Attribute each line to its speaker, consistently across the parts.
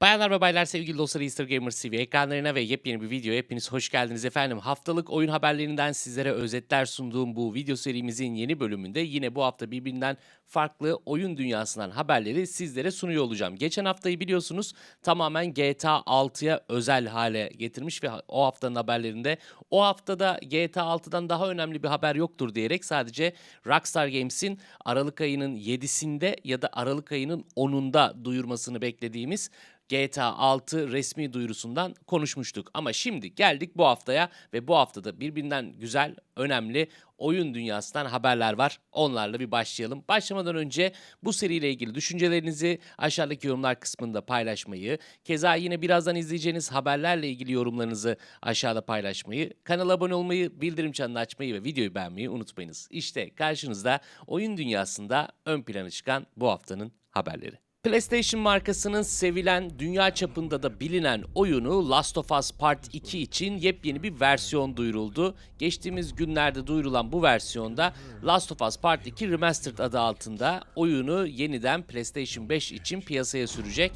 Speaker 1: Bayanlar ve baylar sevgili dostlar Easter Gamers TV ekranlarına ve yepyeni bir videoya hepiniz hoş geldiniz efendim. Haftalık oyun haberlerinden sizlere özetler sunduğum bu video serimizin yeni bölümünde yine bu hafta birbirinden farklı oyun dünyasından haberleri sizlere sunuyor olacağım. Geçen haftayı biliyorsunuz tamamen GTA 6'ya özel hale getirmiş ve o haftanın haberlerinde o haftada GTA 6'dan daha önemli bir haber yoktur diyerek sadece Rockstar Games'in Aralık ayının 7'sinde ya da Aralık ayının 10'unda duyurmasını beklediğimiz GTA 6 resmi duyurusundan konuşmuştuk. Ama şimdi geldik bu haftaya ve bu haftada birbirinden güzel, önemli oyun dünyasından haberler var. Onlarla bir başlayalım. Başlamadan önce bu seriyle ilgili düşüncelerinizi aşağıdaki yorumlar kısmında paylaşmayı, keza yine birazdan izleyeceğiniz haberlerle ilgili yorumlarınızı aşağıda paylaşmayı, kanala abone olmayı, bildirim çanını açmayı ve videoyu beğenmeyi unutmayınız. İşte karşınızda oyun dünyasında ön plana çıkan bu haftanın haberleri. PlayStation markasının sevilen, dünya çapında da bilinen oyunu Last of Us Part 2 için yepyeni bir versiyon duyuruldu. Geçtiğimiz günlerde duyurulan bu versiyonda Last of Us Part 2 Remastered adı altında oyunu yeniden PlayStation 5 için piyasaya sürecek.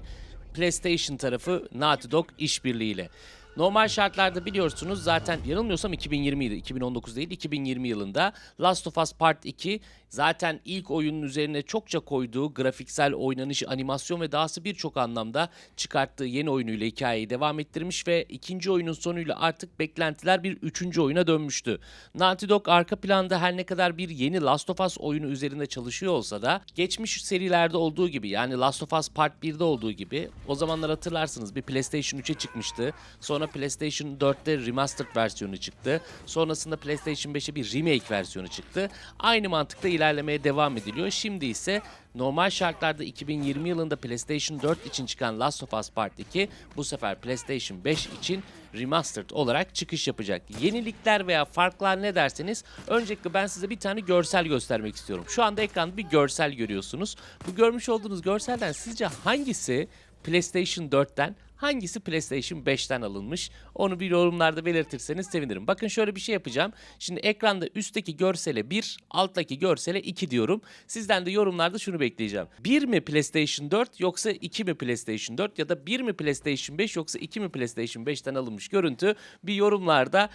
Speaker 1: PlayStation tarafı Naughty Dog işbirliğiyle. Normal şartlarda biliyorsunuz zaten yanılmıyorsam 2020 idi. 2019 değil 2020 yılında Last of Us Part 2 zaten ilk oyunun üzerine çokça koyduğu grafiksel oynanış, animasyon ve dahası birçok anlamda çıkarttığı yeni oyunuyla hikayeyi devam ettirmiş ve ikinci oyunun sonuyla artık beklentiler bir üçüncü oyuna dönmüştü. Naughty Dog arka planda her ne kadar bir yeni Last of Us oyunu üzerinde çalışıyor olsa da geçmiş serilerde olduğu gibi yani Last of Us Part 1'de olduğu gibi o zamanlar hatırlarsınız bir PlayStation 3'e çıkmıştı. Sonra PlayStation 4'te remastered versiyonu çıktı. Sonrasında PlayStation 5'e bir remake versiyonu çıktı. Aynı mantıkta ilerlemeye devam ediliyor. Şimdi ise normal şartlarda 2020 yılında PlayStation 4 için çıkan Last of Us Part 2 bu sefer PlayStation 5 için remastered olarak çıkış yapacak. Yenilikler veya farklar ne derseniz öncelikle ben size bir tane görsel göstermek istiyorum. Şu anda ekranda bir görsel görüyorsunuz. Bu görmüş olduğunuz görselden sizce hangisi PlayStation 4'ten hangisi PlayStation 5'ten alınmış? Onu bir yorumlarda belirtirseniz sevinirim. Bakın şöyle bir şey yapacağım. Şimdi ekranda üstteki görsele 1, alttaki görsele 2 diyorum. Sizden de yorumlarda şunu bekleyeceğim. 1 mi PlayStation 4 yoksa 2 mi PlayStation 4 ya da 1 mi PlayStation 5 yoksa 2 mi PlayStation 5'ten alınmış görüntü bir yorumlarda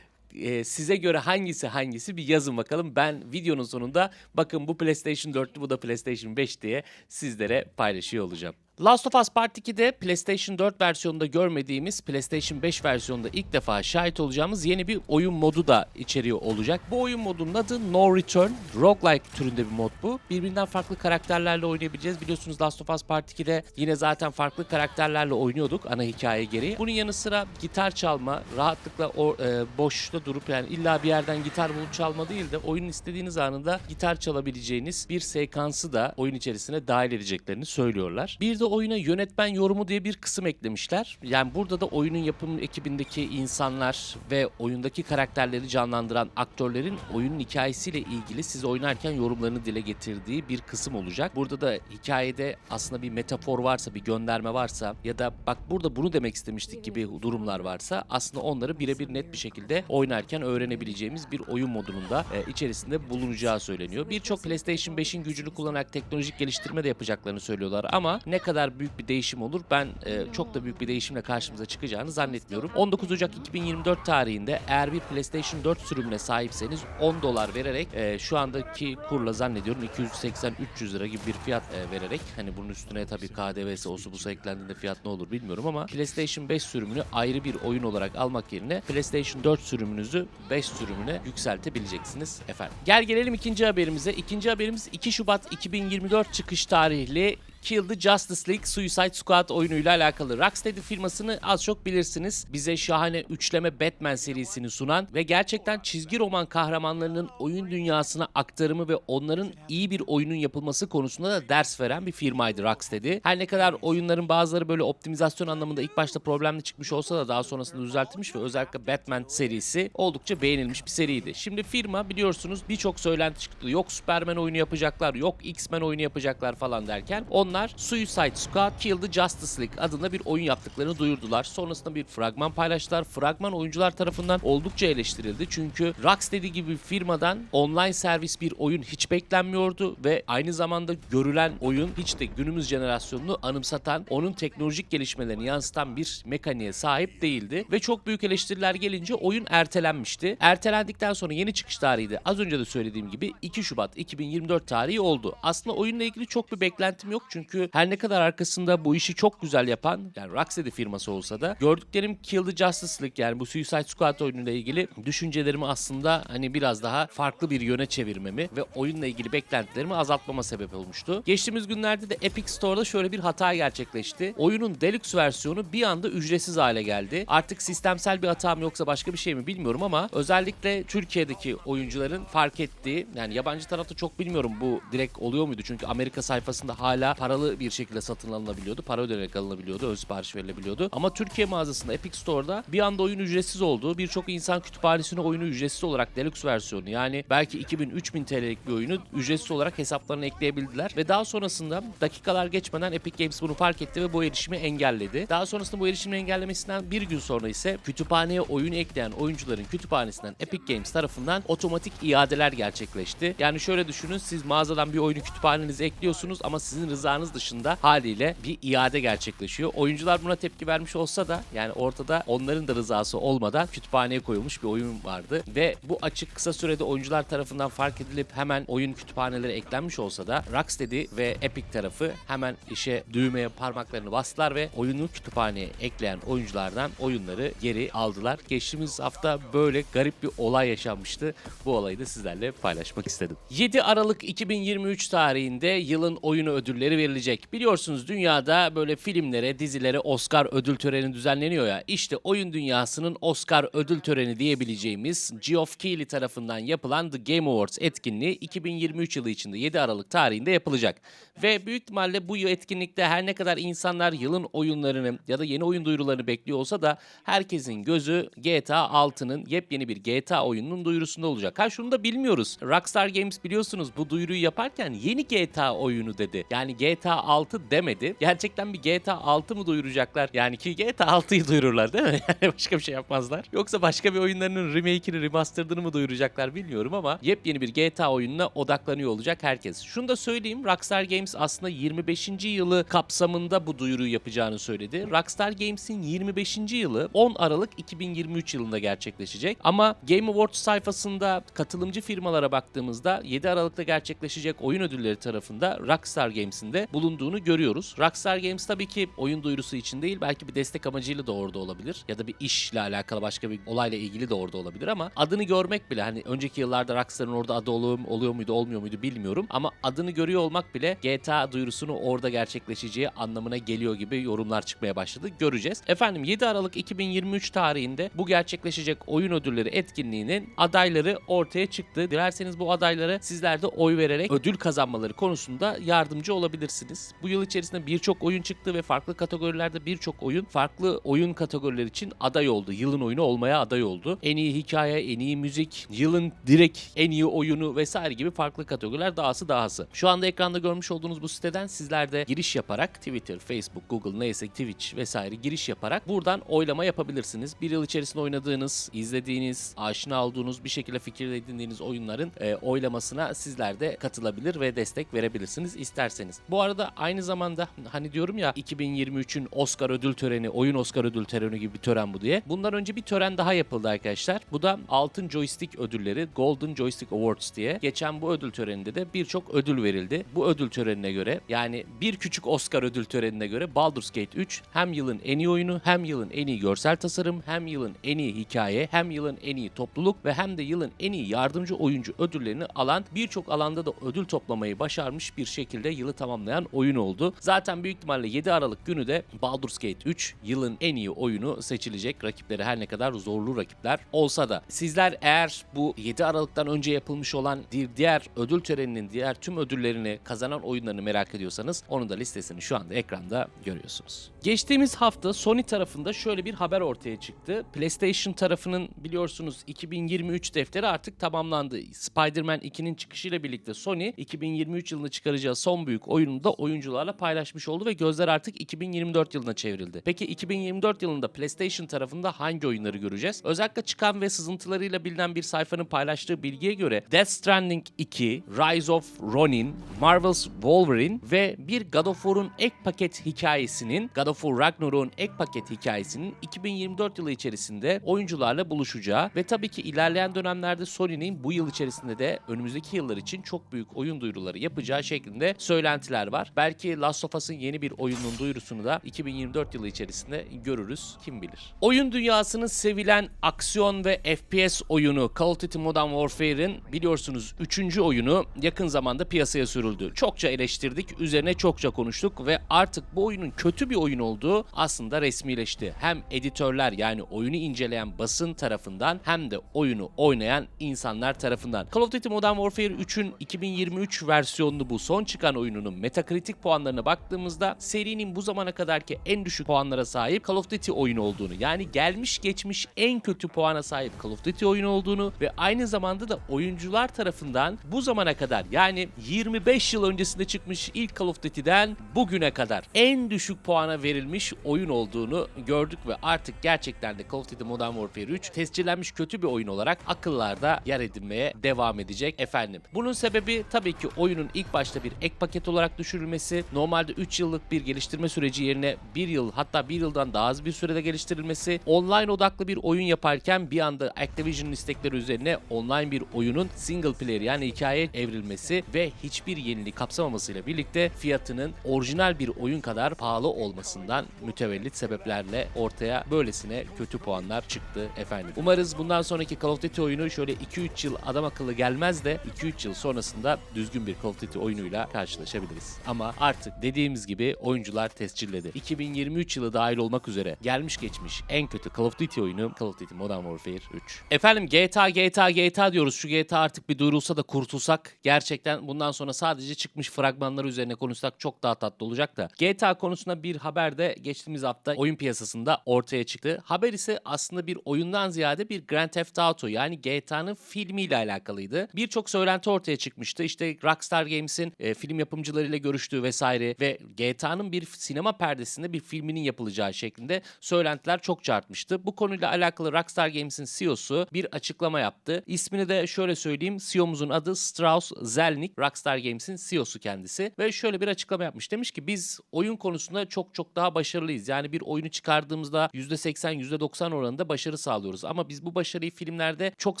Speaker 1: e, size göre hangisi hangisi bir yazın bakalım. Ben videonun sonunda bakın bu PlayStation 4'tü bu da PlayStation 5 diye sizlere paylaşıyor olacağım. Last of Us Part 2'de PlayStation 4 versiyonunda görmediğimiz PlayStation 5 versiyonunda ilk defa şahit olacağımız yeni bir oyun modu da içeriyor olacak. Bu oyun modunun adı No Return. Roguelike türünde bir mod bu. Birbirinden farklı karakterlerle oynayabileceğiz. Biliyorsunuz Last of Us Part 2'de yine zaten farklı karakterlerle oynuyorduk ana hikaye gereği. Bunun yanı sıra gitar çalma, rahatlıkla o, e, boşta durup yani illa bir yerden gitar bulup çalma değil de oyunun istediğiniz anında gitar çalabileceğiniz bir sekansı da oyun içerisine dahil edeceklerini söylüyorlar. Bir de oyuna yönetmen yorumu diye bir kısım eklemişler. Yani burada da oyunun yapım ekibindeki insanlar ve oyundaki karakterleri canlandıran aktörlerin oyunun hikayesiyle ilgili siz oynarken yorumlarını dile getirdiği bir kısım olacak. Burada da hikayede aslında bir metafor varsa, bir gönderme varsa ya da bak burada bunu demek istemiştik gibi durumlar varsa aslında onları birebir net bir şekilde oynarken öğrenebileceğimiz bir oyun modunun e, içerisinde bulunacağı söyleniyor. Birçok PlayStation 5'in gücünü kullanarak teknolojik geliştirme de yapacaklarını söylüyorlar ama ne kadar büyük bir değişim olur ben e, çok da büyük bir değişimle karşımıza çıkacağını zannetmiyorum. 19 Ocak 2024 tarihinde eğer bir PlayStation 4 sürümüne sahipseniz 10 dolar vererek e, şu andaki kurla zannediyorum 280-300 lira gibi bir fiyat e, vererek hani bunun üstüne tabii KDV'si osu busu eklendiğinde fiyat ne olur bilmiyorum ama PlayStation 5 sürümünü ayrı bir oyun olarak almak yerine PlayStation 4 sürümünüzü 5 sürümüne yükseltebileceksiniz efendim. Gel gelelim ikinci haberimize. İkinci haberimiz 2 Şubat 2024 çıkış tarihli Kill the Justice League Suicide Squad oyunuyla alakalı. Rocksteady firmasını az çok bilirsiniz. Bize şahane üçleme Batman serisini sunan ve gerçekten çizgi roman kahramanlarının oyun dünyasına aktarımı ve onların iyi bir oyunun yapılması konusunda da ders veren bir firmaydı Rocksteady. Her ne kadar oyunların bazıları böyle optimizasyon anlamında ilk başta problemli çıkmış olsa da daha sonrasında düzeltilmiş ve özellikle Batman serisi oldukça beğenilmiş bir seriydi. Şimdi firma biliyorsunuz birçok söylenti çıktı. Yok Superman oyunu yapacaklar, yok X-Men oyunu yapacaklar falan derken onlar onlar Suicide Squad Kill the Justice League adında bir oyun yaptıklarını duyurdular. Sonrasında bir fragman paylaştılar. Fragman oyuncular tarafından oldukça eleştirildi. Çünkü Rocksteady gibi bir firmadan online servis bir oyun hiç beklenmiyordu ve aynı zamanda görülen oyun hiç de günümüz jenerasyonunu anımsatan, onun teknolojik gelişmelerini yansıtan bir mekaniğe sahip değildi. Ve çok büyük eleştiriler gelince oyun ertelenmişti. Ertelendikten sonra yeni çıkış tarihi az önce de söylediğim gibi 2 Şubat 2024 tarihi oldu. Aslında oyunla ilgili çok bir beklentim yok çünkü her ne kadar arkasında bu işi çok güzel yapan yani Rocksteady firması olsa da gördüklerim Kill the Justice League yani bu Suicide Squad oyunuyla ilgili düşüncelerimi aslında hani biraz daha farklı bir yöne çevirmemi ve oyunla ilgili beklentilerimi azaltmama sebep olmuştu. Geçtiğimiz günlerde de Epic Store'da şöyle bir hata gerçekleşti. Oyunun Deluxe versiyonu bir anda ücretsiz hale geldi. Artık sistemsel bir hata mı yoksa başka bir şey mi bilmiyorum ama özellikle Türkiye'deki oyuncuların fark ettiği yani yabancı tarafta çok bilmiyorum bu direkt oluyor muydu? Çünkü Amerika sayfasında hala paralı bir şekilde satın alınabiliyordu. Para ödenerek alınabiliyordu. Öz sipariş verilebiliyordu. Ama Türkiye mağazasında Epic Store'da bir anda oyun ücretsiz oldu. Birçok insan kütüphanesine oyunu ücretsiz olarak Deluxe versiyonu yani belki 2000-3000 TL'lik bir oyunu ücretsiz olarak hesaplarına ekleyebildiler. Ve daha sonrasında dakikalar geçmeden Epic Games bunu fark etti ve bu erişimi engelledi. Daha sonrasında bu erişimi engellemesinden bir gün sonra ise kütüphaneye oyun ekleyen oyuncuların kütüphanesinden Epic Games tarafından otomatik iadeler gerçekleşti. Yani şöyle düşünün siz mağazadan bir oyunu kütüphanenize ekliyorsunuz ama sizin rızanız dışında haliyle bir iade gerçekleşiyor. Oyuncular buna tepki vermiş olsa da yani ortada onların da rızası olmadan kütüphaneye koyulmuş bir oyun vardı ve bu açık kısa sürede oyuncular tarafından fark edilip hemen oyun kütüphanelere eklenmiş olsa da Rocksteady ve Epic tarafı hemen işe düğmeye parmaklarını bastılar ve oyunu kütüphaneye ekleyen oyunculardan oyunları geri aldılar. Geçtiğimiz hafta böyle garip bir olay yaşanmıştı. Bu olayı da sizlerle paylaşmak istedim. 7 Aralık 2023 tarihinde yılın oyunu ödülleri verilecek. Biliyorsunuz dünyada böyle filmlere, dizilere Oscar ödül töreni düzenleniyor ya. İşte oyun dünyasının Oscar ödül töreni diyebileceğimiz Geoff Keighley tarafından yapılan The Game Awards etkinliği 2023 yılı içinde 7 Aralık tarihinde yapılacak. Ve büyük ihtimalle bu etkinlikte her ne kadar insanlar yılın oyunlarını ya da yeni oyun duyurularını bekliyor olsa da herkesin gözü GTA 6'nın yepyeni bir GTA oyununun duyurusunda olacak. Ha şunu da bilmiyoruz. Rockstar Games biliyorsunuz bu duyuruyu yaparken yeni GTA oyunu dedi. Yani GTA 6 demedi. Gerçekten bir GTA 6 mı duyuracaklar? Yani ki GTA 6'yı duyururlar değil mi? Yani başka bir şey yapmazlar. Yoksa başka bir oyunlarının remake'ini, remastered'ını mı duyuracaklar bilmiyorum ama yepyeni bir GTA oyununa odaklanıyor olacak herkes. Şunu da söyleyeyim. Rockstar Games aslında 25. yılı kapsamında bu duyuruyu yapacağını söyledi. Rockstar Games'in 25. yılı 10 Aralık 2023 yılında gerçekleşecek. Ama Game Awards sayfasında katılımcı firmalara baktığımızda 7 Aralık'ta gerçekleşecek oyun ödülleri tarafında Rockstar Games'in de bulunduğunu görüyoruz. Rockstar Games tabii ki oyun duyurusu için değil belki bir destek amacıyla da orada olabilir. Ya da bir işle alakalı başka bir olayla ilgili de orada olabilir ama adını görmek bile hani önceki yıllarda Rockstar'ın orada adı oluyor, oluyor muydu olmuyor muydu bilmiyorum. Ama adını görüyor olmak bile GTA duyurusunu orada gerçekleşeceği anlamına geliyor gibi yorumlar çıkmaya başladı. Göreceğiz. Efendim 7 Aralık 2023 tarihinde bu gerçekleşecek oyun ödülleri etkinliğinin adayları ortaya çıktı. Dilerseniz bu adaylara sizler de oy vererek ödül kazanmaları konusunda yardımcı olabilirsiniz. Bu yıl içerisinde birçok oyun çıktı ve farklı kategorilerde birçok oyun farklı oyun kategorileri için aday oldu. Yılın oyunu olmaya aday oldu. En iyi hikaye, en iyi müzik, yılın direkt en iyi oyunu vesaire gibi farklı kategoriler dahası dahası. Şu anda ekranda görmüş olduğunuz bu siteden sizler de giriş yaparak Twitter, Facebook, Google neyse Twitch vesaire giriş yaparak buradan oylama yapabilirsiniz. Bir yıl içerisinde oynadığınız, izlediğiniz, aşina olduğunuz bir şekilde fikir edindiğiniz oyunların e, oylamasına sizler de katılabilir ve destek verebilirsiniz isterseniz. Bu arada aynı zamanda hani diyorum ya 2023'ün Oscar ödül töreni, oyun Oscar ödül töreni gibi bir tören bu diye. Bundan önce bir tören daha yapıldı arkadaşlar. Bu da Altın Joystick ödülleri Golden Joystick Awards diye. Geçen bu ödül töreninde de birçok ödül verildi. Bu ödül törenine göre yani bir küçük Oscar ödül törenine göre Baldur's Gate 3 hem yılın en iyi oyunu, hem yılın en iyi görsel tasarım, hem yılın en iyi hikaye, hem yılın en iyi topluluk ve hem de yılın en iyi yardımcı oyuncu ödüllerini alan birçok alanda da ödül toplamayı başarmış bir şekilde yılı tamamlayan oyun oldu. Zaten büyük ihtimalle 7 Aralık günü de Baldur's Gate 3 yılın en iyi oyunu seçilecek. Rakipleri her ne kadar zorlu rakipler olsa da. Sizler eğer bu 7 Aralık'tan önce yapılmış olan diğer ödül töreninin diğer tüm ödüllerini kazanan oyunlarını merak ediyorsanız onun da listesini şu anda ekranda görüyorsunuz. Geçtiğimiz hafta Sony tarafında şöyle bir haber ortaya çıktı. PlayStation tarafının biliyorsunuz 2023 defteri artık tamamlandı. Spider-Man 2'nin çıkışıyla birlikte Sony 2023 yılında çıkaracağı son büyük oyununu sonunda oyuncularla paylaşmış oldu ve gözler artık 2024 yılına çevrildi. Peki 2024 yılında PlayStation tarafında hangi oyunları göreceğiz? Özellikle çıkan ve sızıntılarıyla bilinen bir sayfanın paylaştığı bilgiye göre Death Stranding 2, Rise of Ronin, Marvel's Wolverine ve bir God of War'un ek paket hikayesinin, God of War Ragnarok'un ek paket hikayesinin 2024 yılı içerisinde oyuncularla buluşacağı ve tabii ki ilerleyen dönemlerde Sony'nin bu yıl içerisinde de önümüzdeki yıllar için çok büyük oyun duyuruları yapacağı şeklinde söylentiler var. Belki Last of Us'ın yeni bir oyunun duyurusunu da 2024 yılı içerisinde görürüz. Kim bilir. Oyun dünyasının sevilen aksiyon ve FPS oyunu Call of Duty Modern Warfare'in biliyorsunuz 3. oyunu yakın zamanda piyasaya sürüldü. Çokça eleştirdik, üzerine çokça konuştuk ve artık bu oyunun kötü bir oyun olduğu aslında resmileşti. Hem editörler yani oyunu inceleyen basın tarafından hem de oyunu oynayan insanlar tarafından. Call of Duty Modern Warfare 3'ün 2023 versiyonlu bu son çıkan oyununun Metacritic puanlarına baktığımızda serinin bu zamana kadarki en düşük puanlara sahip Call of Duty oyunu olduğunu yani gelmiş geçmiş en kötü puana sahip Call of Duty oyunu olduğunu ve aynı zamanda da oyuncular tarafından bu zamana kadar yani 25 yıl öncesinde çıkmış ilk Call of Duty'den bugüne kadar en düşük puana verilmiş oyun olduğunu gördük ve artık gerçekten de Call of Duty Modern Warfare 3 tescillenmiş kötü bir oyun olarak akıllarda yer edinmeye devam edecek efendim. Bunun sebebi tabii ki oyunun ilk başta bir ek paket olarak düşürülmesi, normalde 3 yıllık bir geliştirme süreci yerine 1 yıl hatta 1 yıldan daha az bir sürede geliştirilmesi, online odaklı bir oyun yaparken bir anda Activision'ın istekleri üzerine online bir oyunun single player yani hikaye evrilmesi ve hiçbir yenilik kapsamamasıyla birlikte fiyatının orijinal bir oyun kadar pahalı olmasından mütevellit sebeplerle ortaya böylesine kötü puanlar çıktı efendim. Umarız bundan sonraki Call of Duty oyunu şöyle 2-3 yıl adam akıllı gelmez de 2-3 yıl sonrasında düzgün bir Call of Duty oyunuyla karşılaşabiliriz. Ama artık dediğimiz gibi oyuncular tescilledi. 2023 yılı dahil olmak üzere gelmiş geçmiş en kötü Call of Duty oyunu Call of Duty Modern Warfare 3. Efendim GTA GTA GTA diyoruz. Şu GTA artık bir duyurulsa da kurtulsak gerçekten bundan sonra sadece çıkmış fragmanlar üzerine konuşsak çok daha tatlı olacak da. GTA konusunda bir haber de geçtiğimiz hafta oyun piyasasında ortaya çıktı. Haber ise aslında bir oyundan ziyade bir Grand Theft Auto yani GTA'nın filmiyle alakalıydı. Birçok söylenti ortaya çıkmıştı. İşte Rockstar Games'in e, film yapımcılarıyla görüştüğü vesaire ve GTA'nın bir sinema perdesinde bir filminin yapılacağı şeklinde söylentiler çok artmıştı. Bu konuyla alakalı Rockstar Games'in CEO'su bir açıklama yaptı. İsmini de şöyle söyleyeyim. CEO'muzun adı Strauss Zelnick. Rockstar Games'in CEO'su kendisi ve şöyle bir açıklama yapmış. Demiş ki biz oyun konusunda çok çok daha başarılıyız. Yani bir oyunu çıkardığımızda %80 %90 oranında başarı sağlıyoruz. Ama biz bu başarıyı filmlerde çok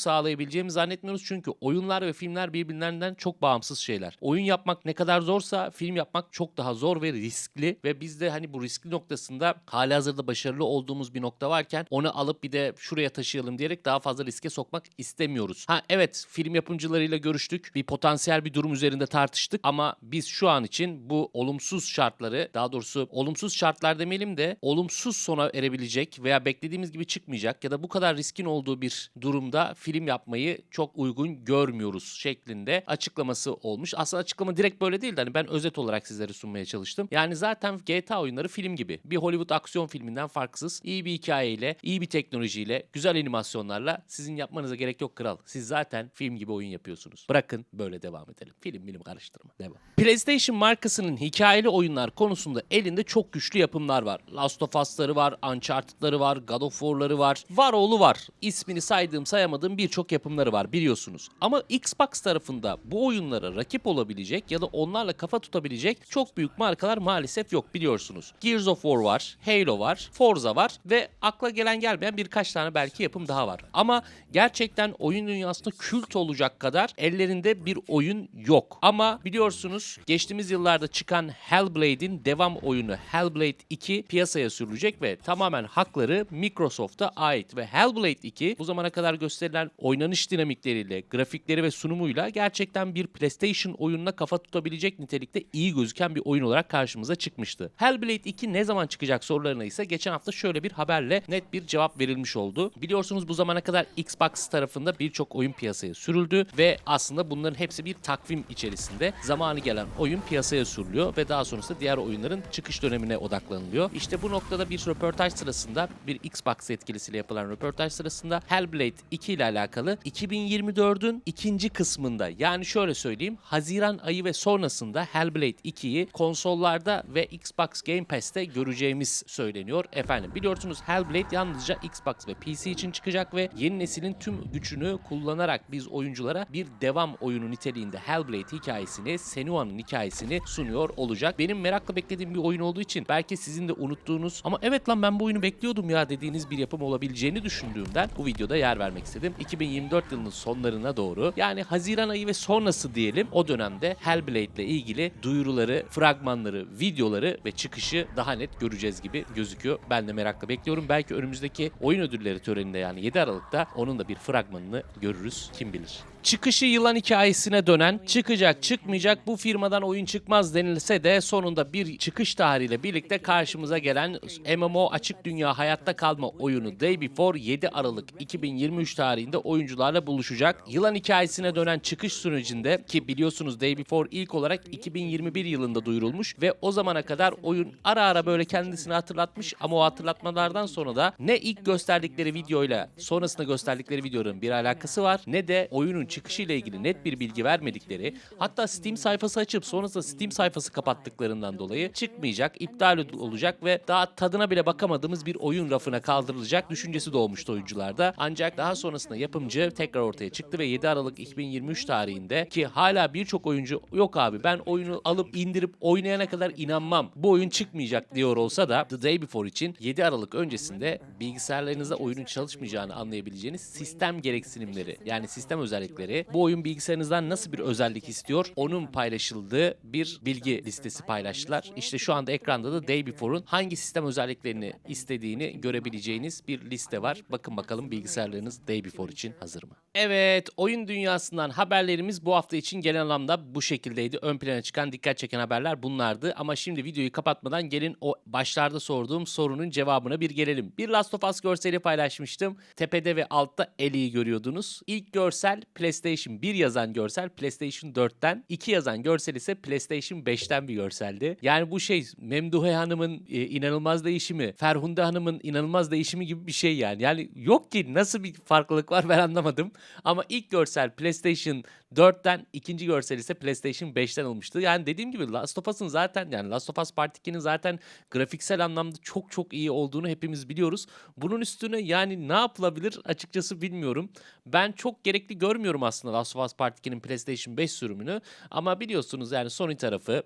Speaker 1: sağlayabileceğimizi zannetmiyoruz. Çünkü oyunlar ve filmler birbirlerinden çok bağımsız şeyler. Oyun yapmak ne kadar zorsa film yapmak çok daha zor ve riskli ve biz de hani bu riskli noktasında hali hazırda başarılı olduğumuz bir nokta varken onu alıp bir de şuraya taşıyalım diyerek daha fazla riske sokmak istemiyoruz. Ha evet film yapımcılarıyla görüştük. Bir potansiyel bir durum üzerinde tartıştık ama biz şu an için bu olumsuz şartları daha doğrusu olumsuz şartlar demeyelim de olumsuz sona erebilecek veya beklediğimiz gibi çıkmayacak ya da bu kadar riskin olduğu bir durumda film yapmayı çok uygun görmüyoruz şeklinde açıklaması olmuş. Aslında açıklama direkt böyle değil de hani ben özet olarak sizlere sunmaya çalıştım. Yani zaten GTA oyunları film gibi. Bir Hollywood aksiyon filminden farksız. iyi bir hikayeyle, iyi bir teknolojiyle, güzel animasyonlarla sizin yapmanıza gerek yok kral. Siz zaten film gibi oyun yapıyorsunuz. Bırakın böyle devam edelim. Film bilim karıştırma. Devam. PlayStation markasının hikayeli oyunlar konusunda elinde çok güçlü yapımlar var. Last of Us'ları var, Uncharted'ları var, God of War'ları var. Var oğlu var. İsmini saydığım sayamadığım birçok yapımları var biliyorsunuz. Ama Xbox tarafında bu oyunlara rakip olabilecek ya da onlarla kafa tutabilecek çok büyük markalar maalesef yok biliyorsunuz. Gears of War var, Halo var, Forza var ve akla gelen gelmeyen birkaç tane belki yapım daha var. Ama gerçekten oyun dünyasında kült olacak kadar ellerinde bir oyun yok. Ama biliyorsunuz geçtiğimiz yıllarda çıkan Hellblade'in devam oyunu Hellblade 2 piyasaya sürülecek ve tamamen hakları Microsoft'a ait ve Hellblade 2 bu zamana kadar gösterilen oynanış dinamikleriyle, grafikleri ve sunumuyla gerçekten bir PlayStation oyununa kafa tutabilecek nitelikte iyi gözüken bir oyun olarak karşımıza çıkmıştı. Hellblade 2 ne zaman çıkacak sorularına ise geçen hafta şöyle bir haberle net bir cevap verilmiş oldu. Biliyorsunuz bu zamana kadar Xbox tarafında birçok oyun piyasaya sürüldü ve aslında bunların hepsi bir takvim içerisinde. Zamanı gelen oyun piyasaya sürülüyor ve daha sonrasında diğer oyunların çıkış dönemine odaklanılıyor. İşte bu noktada bir röportaj sırasında bir Xbox yetkilisiyle yapılan röportaj sırasında Hellblade 2 ile alakalı 2024'ün ikinci kısmında yani şöyle söyleyeyim Haziran ayı ve sonrasında Hellblade Hellblade 2'yi konsollarda ve Xbox Game Pass'te göreceğimiz söyleniyor. Efendim biliyorsunuz Hellblade yalnızca Xbox ve PC için çıkacak ve yeni neslin tüm gücünü kullanarak biz oyunculara bir devam oyunu niteliğinde Hellblade hikayesini, Senua'nın hikayesini sunuyor olacak. Benim merakla beklediğim bir oyun olduğu için belki sizin de unuttuğunuz ama evet lan ben bu oyunu bekliyordum ya dediğiniz bir yapım olabileceğini düşündüğümden bu videoda yer vermek istedim. 2024 yılının sonlarına doğru yani Haziran ayı ve sonrası diyelim o dönemde Hellblade ile ilgili duyuruları, fragmanları, videoları ve çıkışı daha net göreceğiz gibi gözüküyor. Ben de merakla bekliyorum. Belki önümüzdeki oyun ödülleri töreninde yani 7 Aralık'ta onun da bir fragmanını görürüz. Kim bilir. Çıkışı yılan hikayesine dönen, çıkacak çıkmayacak bu firmadan oyun çıkmaz denilse de sonunda bir çıkış tarihiyle birlikte karşımıza gelen MMO açık dünya hayatta kalma oyunu Day Before 7 Aralık 2023 tarihinde oyuncularla buluşacak. Yılan hikayesine dönen çıkış sürecinde ki biliyorsunuz Day Before ilk olarak 2021 yılında duyurulmuş ve o zamana kadar oyun ara ara böyle kendisini hatırlatmış ama o hatırlatmalardan sonra da ne ilk gösterdikleri videoyla sonrasında gösterdikleri videonun bir alakası var ne de oyunun çıkışı ile ilgili net bir bilgi vermedikleri hatta Steam sayfası açıp sonrasında Steam sayfası kapattıklarından dolayı çıkmayacak, iptal olacak ve daha tadına bile bakamadığımız bir oyun rafına kaldırılacak düşüncesi doğmuştu oyuncularda. Ancak daha sonrasında yapımcı tekrar ortaya çıktı ve 7 Aralık 2023 tarihinde ki hala birçok oyuncu yok abi ben oyunu alıp indirip oynayana kadar inanmam. Bu oyun çıkmayacak diyor olsa da The Day Before için 7 Aralık öncesinde bilgisayarlarınızda oyunun çalışmayacağını anlayabileceğiniz sistem gereksinimleri yani sistem özellikleri bu oyun bilgisayarınızdan nasıl bir özellik istiyor onun paylaşıldığı bir bilgi listesi paylaştılar. İşte şu anda ekranda da Day Before'un hangi sistem özelliklerini istediğini görebileceğiniz bir liste var. Bakın bakalım bilgisayarlarınız Day Before için hazır mı? Evet, oyun dünyasından haberlerimiz bu hafta için genel anlamda bu şekildeydi. Ön plana çıkan, dikkat çeken haberler bunlardı. Ama şimdi videoyu kapatmadan gelin o başlarda sorduğum sorunun cevabına bir gelelim. Bir Last of Us görseli paylaşmıştım. Tepede ve altta Ellie'yi görüyordunuz. İlk görsel PlayStation 1 yazan görsel PlayStation 4'ten, 2 yazan görsel ise PlayStation 5'ten bir görseldi. Yani bu şey Memduhe Hanım'ın e, inanılmaz değişimi, Ferhunde Hanım'ın inanılmaz değişimi gibi bir şey yani. Yani yok ki nasıl bir farklılık var ben anlamadım. Ama ilk görsel PlayStation 4'ten, ikinci görsel ise PlayStation 5'ten almıştı. Yani dediğim gibi Last of Us'ın zaten yani Last of Us Part 2'nin zaten grafiksel anlamda çok çok iyi olduğunu hepimiz biliyoruz. Bunun üstüne yani ne yapılabilir açıkçası bilmiyorum. Ben çok gerekli görmüyorum aslında Last of Us Part 2'nin PlayStation 5 sürümünü. Ama biliyorsunuz yani Sony tarafı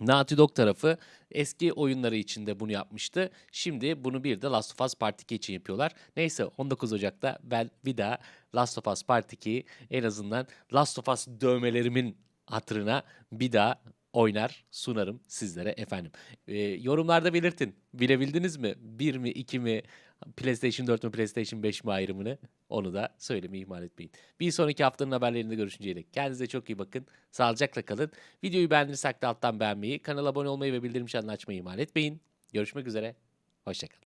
Speaker 1: Naughty Dog tarafı eski oyunları için de bunu yapmıştı. Şimdi bunu bir de Last of Us Part 2 için yapıyorlar. Neyse 19 Ocak'ta ben bir daha Last of Us Part 2'yi en azından Last of Us dövmelerimin hatırına bir daha oynar sunarım sizlere efendim. Ee, yorumlarda belirtin. Bilebildiniz mi? 1 mi 2 mi PlayStation 4 mü PlayStation 5 mi ayrımını? Onu da söylemeyi ihmal etmeyin. Bir sonraki haftanın haberlerinde görüşünceye dek kendinize çok iyi bakın. Sağlıcakla kalın. Videoyu beğendiysek de alttan beğenmeyi, kanala abone olmayı ve bildirim çanını açmayı ihmal etmeyin. Görüşmek üzere. Hoşçakalın.